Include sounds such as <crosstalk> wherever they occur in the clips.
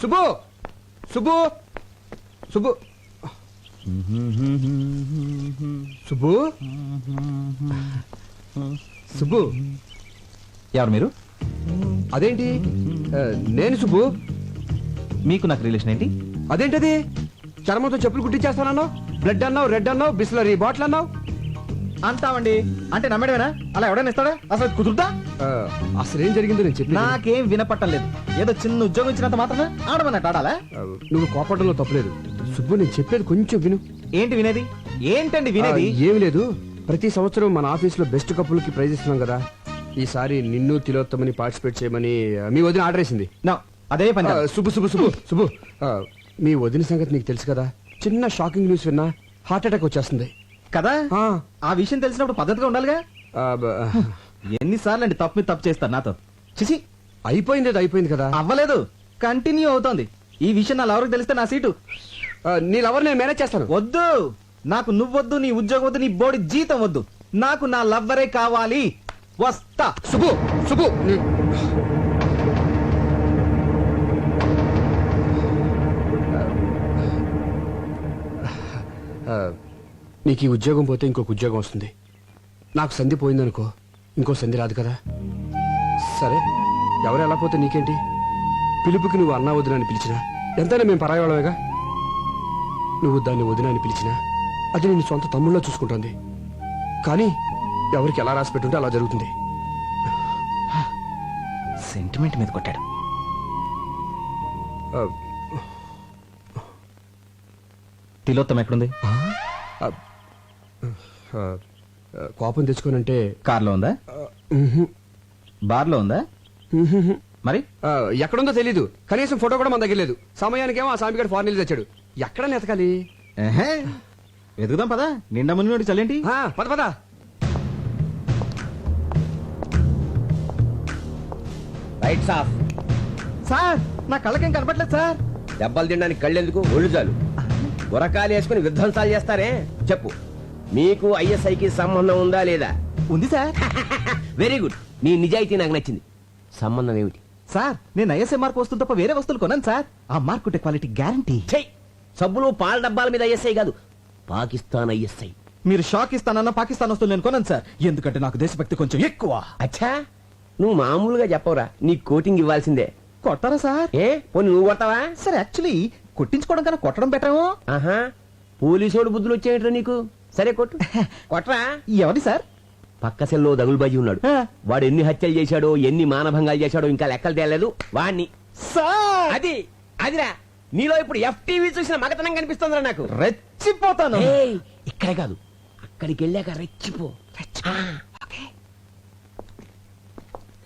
సుబ్బు! సుబ్బు! సుబ్బు! సుబ్బు! సుబ్బు! ఎవరు మీరు? అదేంటి? ఆ, నేను సుబ్బు. మీకు నాకు రిలేషన్ ఏంటి? అదేంటది? చర్మంతో చెప్పులు కుట్టించేస్తానన్నావు? బ్లడ్ అన్నావు రెడ్ అన్నావు బిస్లరీ బాటిల్ అన్నావు? అంటామండి అంటే నమ్మడమేనా? అలా ఎవడైనా ఇస్తాడా? అసలు కుదురుతా? అసలు ఏం జరిగిందో నేను చెప్పి నాకేం వినపట్టం లేదు. ఏదో చిన్న ఉద్యోగం ఇచ్చినంత మాత్రమే ఆడమన్నట్టు ఆడాలా? నువ్వు కోపడంలో తప్పలేదు. సుబ్బు నేను చెప్పేది కొంచెం విను. ఏంటి వినేది? ఏంటండి వినేది? ఏమీ లేదు. ప్రతి సంవత్సరం మన ఆఫీస్లో బెస్ట్ కప్పులకి ప్రైజ్ ఇస్తున్నాం కదా. ఈసారి నిన్ను తిలోత్తమని పార్టిసిపేట్ చేయమని మీ వదిన ఆర్డర్ వేసింది. నా అదే పని సుబ్బు సుబ్బు సుబ్బు సుబ్బు. మీ వదిన సంగతి నీకు తెలుసు కదా. చిన్న షాకింగ్ న్యూస్ విన్నా హార్ట్ అటాక్ వచ్చేస్తుంది. కదా? ఆ, విషయం తెలిసినప్పుడు పద్ధతిగా ఉండాలిగా? ఎన్నిసార్లు అండి తప్పు మీద తప్పు చేస్తారు నాతో. చిసి అయిపోయింది అయిపోయింది కదా? అవ్వలేదు. కంటిన్యూ అవుతోంది. ఈ విషయం నా ఎవరికి తెలిస్తే నా సీటు. నీ లవర్ నేను మేనేజ్ చేస్తాను. వద్దు. నాకు నువ్వొద్దు నీ ఉద్యోగం వద్దు నీ బోడి జీతం వద్దు. నాకు నా లవ్వరే కావాలి. వస్తా. సుబ్బు సుబ్బు. నీకు ఈ ఉద్యోగం పోతే ఇంకొక ఉద్యోగం వస్తుంది. నాకు సంధి పోయిందనుకో ఇంకో సంధి రాదు కదా. సరే ఎవరు ఎలా పోతే నీకేంటి? పిలుపుకి నువ్వు అన్నా వదిన అని పిలిచినా? ఎంతైనా మేము పరాయవాళ్ళమేగా నువ్వు దాన్ని వదిన అని పిలిచినా? అది నేను సొంత తమ్ముళ్ళ చూసుకుంటుంది. కానీ ఎవరికి ఎలా రాసి పెట్టుంటే అలా జరుగుతుంది. సెంటిమెంట్ మీద కొట్టాడు. తిలోత్తం ఎక్కడుంది? కోపం తెచ్చుకోనంటే కార్లో ఉందా? బార్లో ఉందా. మరి? ఎక్కడుందో తెలీదు. కనీసం ఫోటో కూడా మన దగ్గర లేదు. సమయానికేమో ఆ సామిగాడు ఫారెన్ వెళ్ళి తెచ్చాడు. ఎక్కడ నెతకాలి ఎహే. వెతుకుదాం పదా. నిండా మునిగి చల్లేంటి? పద పద. రైట్స్ ఆఫ్ సార్ నా కళ్ళకేం కనపట్లేదు సార్. దెబ్బలు తినడానికి కళ్ళెందుకు? ఒళ్ళు చాలు. గురకాలు వేసుకుని విధ్వంసాలు చేస్తారే? చెప్పు. మీకు ఐఎస్ఐకి సంబంధం ఉందా లేదా? ఉంది సార్. <laughs> వెరీ గుడ్ నీ నిజాయితీ నాకు నచ్చింది. సంబంధం ఏమిటి? సార్ నేను ఐఎస్ఐ మార్క్ వస్తువులు తప్ప వేరే వస్తువులు కొన్నాను సార్. ఆ మార్క్ ఉంటే క్వాలిటీ గ్యారంటీ చెయ్ సబ్బులు పాల డబ్బాల మీద ఐఎస్ఐ కాదు. పాకిస్తాన్ ఐఎస్ఐ. మీరు షాక్ ఇస్తానన్న పాకిస్తాన్ వస్తువులు నేను కొన్నాను సార్. ఎందుకంటే నాకు దేశభక్తి కొంచెం ఎక్కువ. అచ్చా! నువ్వు మామూలుగా చెప్పవురా? నీ కోటింగ్ ఇవ్వాల్సిందే. కొట్టారా సార్? ఏ? పోనీ నువ్వు కొడతావా? సార్ యాక్చువల్లీ కొట్టించుకోవడం కన్నా కొట్టడం బెటరేమో ఆహా! పోలీసోడు బుద్ధులు వచ్చేయట్రా నీకు. సరే కొట్టు. కొట్రా. ఎవరి సార్? పక్క సెల్లో దగులుబాజీ ఉన్నాడు. వాడు ఎన్ని హత్యలు చేశాడో ఎన్ని మానభంగాలు చేశాడో ఇంకా లెక్కలు తేలేదు. వాణ్ణి. అది అదిరా. నీలో ఇప్పుడు ఎఫ్టీవీ చూసిన మగతనం కనిపిస్తుందిరా నాకు. రెచ్చిపోతాను. ఇక్కడే కాదు. అక్కడికి వెళ్ళాక రెచ్చిపో.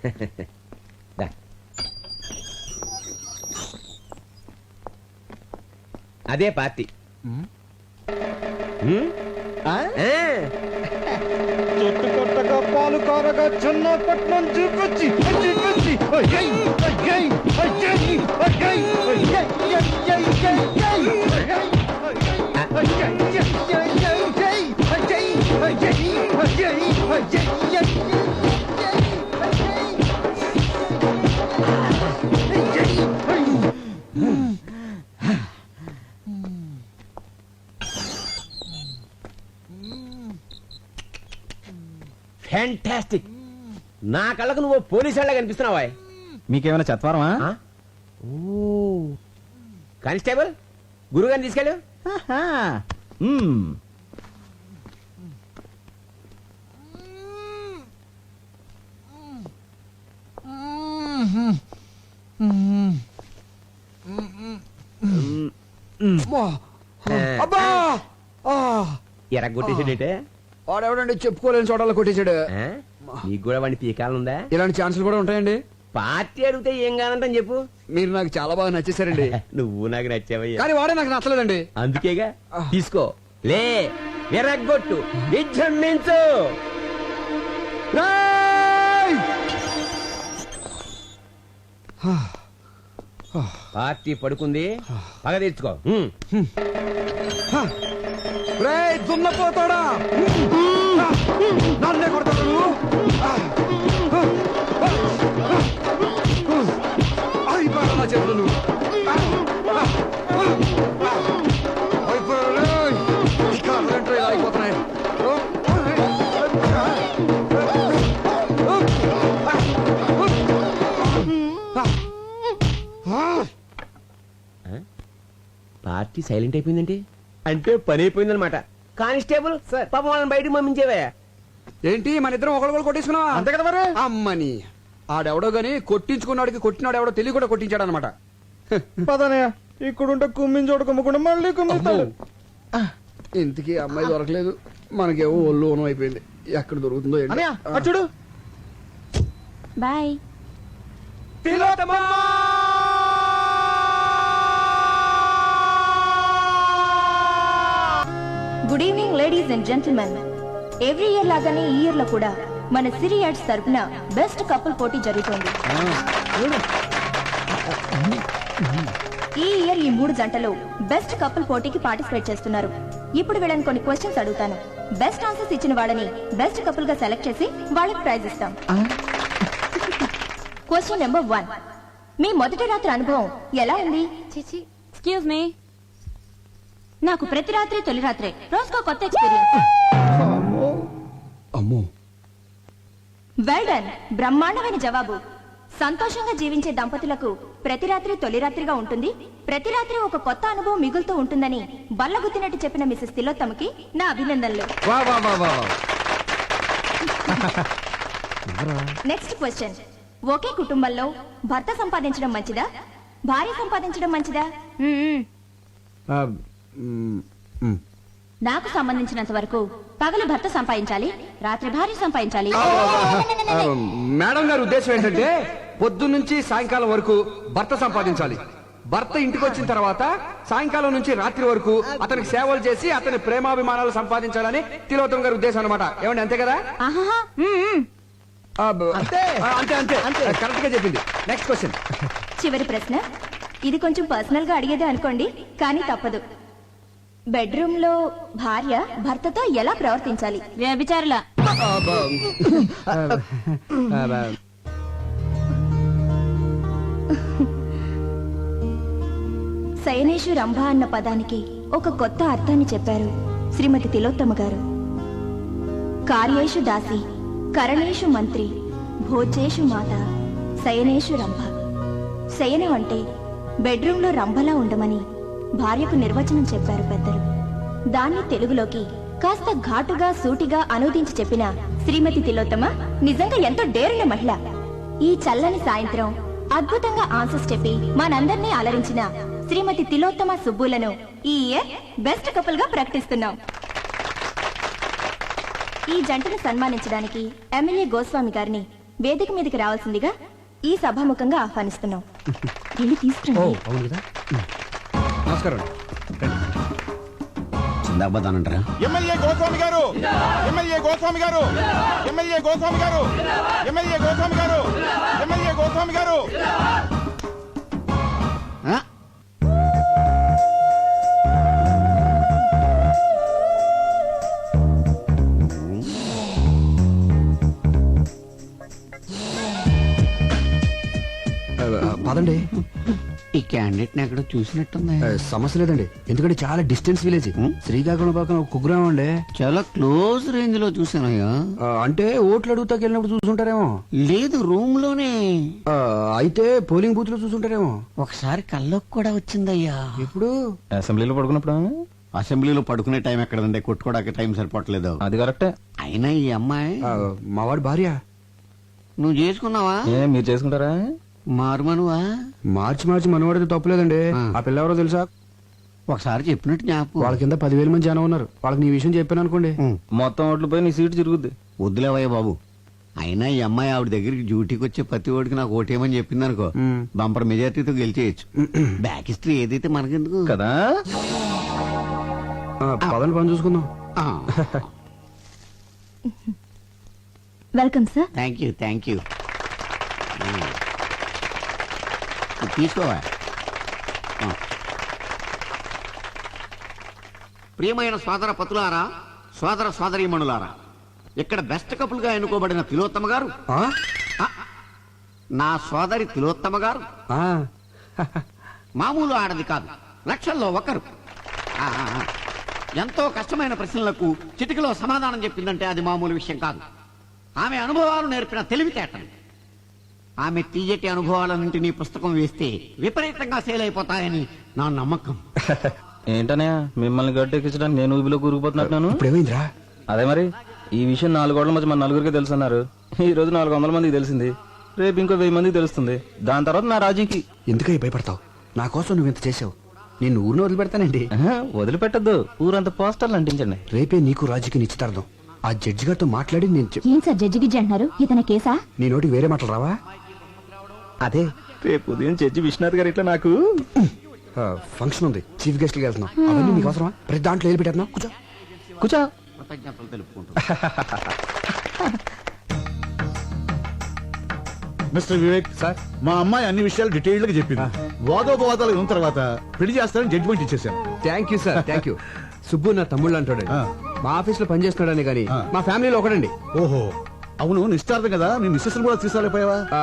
<laughs> అదే పార్టీ. చెట్టు కొట్టగా పాలు కారగా చిన్నపట్నం చూపించి చూపించి Yeah, yeah, yeah. ఫ్యాంటాస్టిక్ నా కళ్ళకు నువ్వు పోలీసు వాళ్ళ కనిపిస్తున్నావా మీకేమైనా చత్వారమా? ఓ. కానిస్టేబుల్ గురుగారిని తీసుకెళ్ళు. ఆహా. వాడెవడండి చెప్పుకోలేని చోటలో కొట్టేశాడు? నీకు కూడా వాడిని పీకాలనుందా? ఇలాంటి ఛాన్సులు కూడా ఉంటాయండి. పార్టీ అడిగితే ఏం కానంటని చెప్పు. మీరు నాకు చాలా బాగా నచ్చేసారండి <laughs> నువ్వు నాకు నచ్చావయ్యా. కానీ వాడే నాకు నచ్చలేదండి. అందుకేగా? తీసుకో. లే ఎరగొట్టు విజృంభించు! పార్టీ పడుకుంది. పగ తెచ్చుకో ఉమ్. రేయ్, దున్నపోతాడా? నన్నే కొడతాడు నువ్వు అయిపోయాడు నా చేతులు నువ్వు పార్టీ సైలెంట్ అయిపోయిందంటే? అంటే పని అయిపోయిందనమాట కానిస్టేబుల్ సార్. పాపం వాళ్ళని బయటకు పంపించేవే. ఏంటి మన ఇద్దరం ఒకళ్ళు కొట్టించుకున్నావా అంతే కదా మరి. అమ్మని. ఆడెవడో గాని కొట్టించుకున్నాడికి కొట్టినాడు ఎవడో తెలియ కూడా కొట్టించాడు అనమాట పదనయ్య ఇక్కడుంటే కుమ్మిని చోట కుమ్మకుండా మళ్ళీ కుమ్మిస్తాడు. ఇంతకీ అమ్మాయి దొరకలేదు. మనకేమో ఒళ్ళు ఓనం అయిపోయింది. ఎక్కడ దొరుకుతుందో చూడు. Bye. Good ladies and gentlemen every year లాగానే ఈ ఇయర్లో కూడా మన సిరి యాడ్స్ తరపున బెస్ట్ కపుల్ పోటీ జరుగుతోంది. ఈ ఇయర్ ఈ మూడు జంటలు బెస్ట్ కపుల్ పోటీకి పార్టిసిపేట్ చేస్తున్నారు. ఇప్పుడు వీళ్ళని కొన్ని క్వశ్చన్స్ అడుగుతాను. బెస్ట్ ఆన్సర్స్ ఇచ్చిన వాళ్ళని బెస్ట్ కపుల్గా సెలెక్ట్ చేసి వాళ్ళకి ప్రైజ్ ఇస్తాం. క్వశ్చన్ నెంబర్ వన్ మీ మొదటి రాత్రి అనుభవం ఎలా ఉంది? చిచి ఎక్స్క్యూజ్ మీ నాకు ప్రతి రాత్రి తొలి రాత్రే. రోజుకో కొత్త ఎక్స్పీరియన్స్ అమ్మో. వెల్ డన్ బ్రహ్మాండమైన జవాబు. సంతోషంగా జీవించే దంపతులకు ప్రతి రాత్రి తొలి రాత్రిగా ఉంటుంది. ప్రతి రాత్రి ఒక కొత్త అనుభవం మిగులుతూ ఉంటుందని బల్లగుద్దినట్టు చెప్పిన మిసెస్ తిలోత్తమకి నా అభినందనలు. వా వా వా వా వా. నెక్స్ట్ క్వశ్చన్ ఒకే కుటుంబంలో భర్త సంపాదించడం మంచిదా? భార్య సంపాదించడం మంచిదా? ఆ. నాకు సంబంధించినంత వరకు పగలు భర్త సంపాదించాలి రాత్రి భార్య సంపాదించాలి. మేడం గారి ఉద్దేశం ఏంటంటే పొద్దున్న నుంచి సాయంకాలం వరకు భర్త సంపాదించాలి. భర్త ఇంటికి వచ్చిన తర్వాత సాయంకాలం నుంచి రాత్రి వరకు అతనికి సేవలు చేసి అతని ప్రేమాభిమానాలు సంపాదించాలని తిలోత్తం గారి ఉద్దేశం అనమాట ఏమండి అంతే కదా? అంతే. అంతే అంతే. కరెక్ట్గా చెప్పింది. నెక్స్ట్ క్వశ్చన్ చివరి ప్రశ్న. ఇది కొంచెం పర్సనల్గా అడిగేదే అనుకోండి కానీ తప్పదు. బెడ్రూమ్లో భార్య భర్తతో ఎలా ప్రవర్తించాలి? వ్యభిచారుల. శయనేషు రంభ అన్న పదానికి ఒక కొత్త అర్థాన్ని చెప్పారు శ్రీమతి తిలోత్తమ గారు. కార్యేషు దాసి కరణేషు మంత్రి భోజేషు మాత శయనేషు రంభ. శయనం అంటే బెడ్రూంలో రంభలా ఉండమని భార్యకు నిర్వచనం చెప్పారు పెద్దలు. దాన్ని తెలుగులోకి కాస్త ఘాటుగా సూటిగా అనువదించి చెప్పిన శ్రీమతి తిలోత్తమ నిజంగా ఎంతో డేరున్న మహిళ. ఈ చల్లని సాయంత్రం అద్భుతంగా ఆన్సర్స్ చెప్పి మనందరినీ అలరించిన శ్రీమతి తిలోత్తమ సుబ్బులను ఈ ఇయర్ బెస్ట్ కపుల్గా ప్రకటిస్తున్నాం. ఈ జంటను సన్మానించడానికి ఎమ్మెల్యే గోస్వామి గారిని వేదిక మీదకి రావాల్సిందిగా ఈ సభాముఖంగా ఆహ్వానిస్తున్నాం. <laughs> వెళ్ళి తీసుకురండి. అవును కదా? నమస్కారం. చిందాబాద్ ఎమ్మెల్యే గోస్వామి గారు! ఎమ్మెల్యే గోస్వామి గారు! ఎమ్మెల్యే గోస్వామి గారు! ఎమ్మెల్యే గోస్వామి గారు! ఎమ్మెల్యే గోస్వామి గారు! పదండి. ఈ క్యాండిడేట్ని ఎక్కడో చూసినట్టుంది? సమస్య లేదండి. ఎందుకంటే చాలా డిస్టెన్స్ విలేజ్. శ్రీకాకుళం పక్కన ఒక కుగ్రామం అండి చాలా క్లోజ్ రేంజ్లో చూసానయ్యా ఆ, అంటే ఓట్లు అడుగుతాకి వెళ్ళినప్పుడు చూసుంటారేమో. లేదు రూమ్లోనే ఆ, అయితే పోలింగ్ బూత్లో చూసుంటారేమో. ఒకసారి కల్లోకి కూడా వచ్చిందయ్యా. ఇప్పుడు అసెంబ్లీలో పడుకున్నప్పుడు అసెంబ్లీలో పడుకునే టైం ఎక్కడంటే కొట్టుకోవడానికి టైం సరిపోవట్లేదు. అది కరెక్టే. అయినా ఈ అమ్మాయి మావాడి భార్య. నువ్వు చేసుకున్నావా? ఏ మీరు చేసుకుంటారా? మారుమనువా మార్చి మార్చి మనవాడితే తప్పలేదండి ఆ. పిల్ల ఎవరో తెలుసా? ఒకసారి చెప్పినట్టు జ్ఞాపకం. వాళ్ళ కింద పదివేల మంది జనం ఉన్నారు. వాళ్ళకి నీ విషయం చెప్పాను అనుకోండి. మొత్తం ఓట్లు పోయి నీ సీటు తిరుగుద్ది. వద్దులేవయ్య బాబు. అయినా ఈ అమ్మాయి ఆవిడ దగ్గరికి డ్యూటీకి వచ్చే ప్రతి ఓడికి నాకు ఓటేయమని చెప్పింది అనుకో. బంపర్ మెజార్టీతో గెలిచేయచ్చు. బ్యాక్ హిస్టరీ ఏదైతే మనకెందుకు? కదా? ఆ, పదండి పని చూసుకుందాం. Welcome sir. Thank you thank you తీసుకోవా. ప్రియమైన సోదర పతులారా సోదర సోదరీమణులారా ఇక్కడ బెస్ట్ కపుల్గా ఎన్నుకోబడిన తిలోత్తమ గారు. నా సోదరి తిలోత్తమ గారు. మామూలు ఆడది కాదు లక్షల్లో ఒకరు. ఎంతో కష్టమైన ప్రశ్నలకు చిటికలో సమాధానం చెప్పిందంటే అది మామూలు విషయం కాదు. ఆమె అనుభవాలు నేర్పిన తెలివితేటలు. ఆమె తీయటి అనుభవాలన్నింటినీ పుస్తకం వేస్తే విపరీతంగా సేల్ అయిపోతాయని నా నమ్మకం. <laughs> ఏంటనయ్య మిమ్మల్ని గట్టెక్కించడానికి నేను ఊబిలో కూరుకుపోతున్నట్టున్నాను ఇప్పుడు ఏమైందిరా అదే మరి ఈ విషయం నాలుగు గోడల మధ్య మన నలుగురికి తెలుసన్నారు. ఈ రోజు నాలుగు వందల మందికి తెలిసింది. రేపు ఇంకో వెయ్యి మందికి తెలుస్తుంది. దాని తర్వాత నా రాజీకి. ఎందుకై భయపడతావు? నా కోసం నువ్వు ఇంత చేసావు నేను ఊరిని వదిలిపెడతానండి వదిలిపెట్టద్దు. ఊరంతా పోస్టర్లు అంటించండి. రేపే నీకు రాజుకి నిశ్చితార్థం. ఆ జడ్జి గారితో మాట్లాడి నేను ఏం సార్ జడ్జి గిజ్జి అంటున్నారు ఇతని కేసా? నీ నోటికి వేరే మాటలు రావా? అదే. రేపు ఉదయం చర్చి విశ్వనాథ్ గారు ఇట్లా నాకు. ఫంక్షన్ ఉంది. చీఫ్ గెస్ట్ వెళ్తున్నాం. అవన్నీ నీకు అవసరమా? ప్రతి దాంట్లో వెళ్ళి కూర్చో. కూర్చో. Mister Vivek sir. మా అమ్మాయి అన్ని విషయాలు డీటెయిల్డ్గా చెప్పింది వాదోపవాదాలు ఉన్న తర్వాత పెళ్ళి చేస్తానని జడ్జిమెంట్ ఇచ్చేసాను thank you sir thank you Subbu నా తమ్ముళ్ళు అంటాడండి ఆ. మా ఆఫీస్లో పనిచేస్తున్నాడని కానీ. మా ఫ్యామిలీలో ఒకడండి. ఓహో అవును నిశ్చార్థం కదా? మీ మిస్సెస్ కూడా ఆ,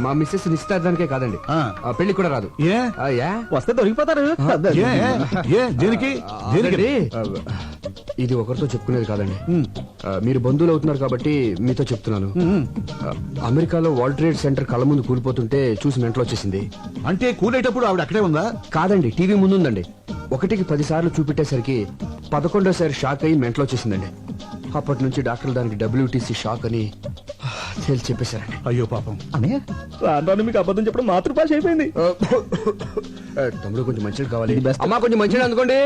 మా మిస్సెస్ నిశ్చితార్థానికే కాదండి. ఆ. పెళ్ళి కూడా రాదు. ఏ? ఆ, యా? వస్తే దొరికిపోతారు. ఏ ఏ దేనికి? దేనికి? ఆల్రెడీ, ఆ, ఇది ఒకరితో చెప్పుకునేది కాదండి. ఆ, మీరు బంధువులు అవుతున్నారు కాబట్టి మీతో చెప్తున్నాను. ఆ, అమెరికాలో వరల్డ్ ట్రేడ్ సెంటర్ కళ్ళ ముందు కూలిపోతుంటే చూసి మెంటలు వచ్చేసింది. అంటే కూలేటప్పుడు ఆవిడ అక్కడే ఉందా? కాదండి టీవీ ముందుందండి. ఒకటికి పది సార్లు చూపెట్టేసరికి పదకొండోసారి షాక్ అయ్యి మెంటలు వచ్చేసిందండి. అప్పటి నుంచి డాక్టర్లు దానికి డబ్ల్యూటీసీ షాక్ అని చెప్పేశారండి అయ్యో పాపం. అనే రాను మీకు అబద్ధం చెప్పడం మాతృభాష అయిపోయింది. తమ్ముడు కొంచెం మంచిది కావాలి. అమ్మా కొంచెం మంచిది అందుకోండి